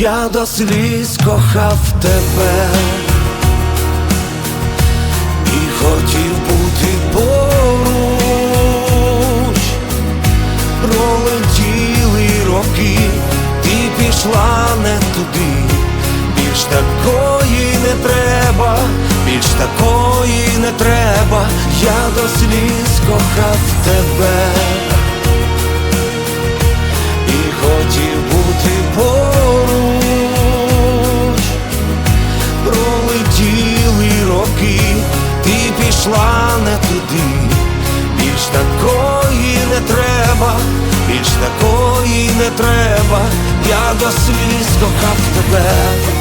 Я до сліз кохав тебе. І хотів бути поруч, пролетіли роки, ти пішла не туди, більш такої не треба, більш такої не треба, я до сліз кохав тебе пішла не туди, більш такої не треба, більш такої не треба, я до сліз кохав тебе.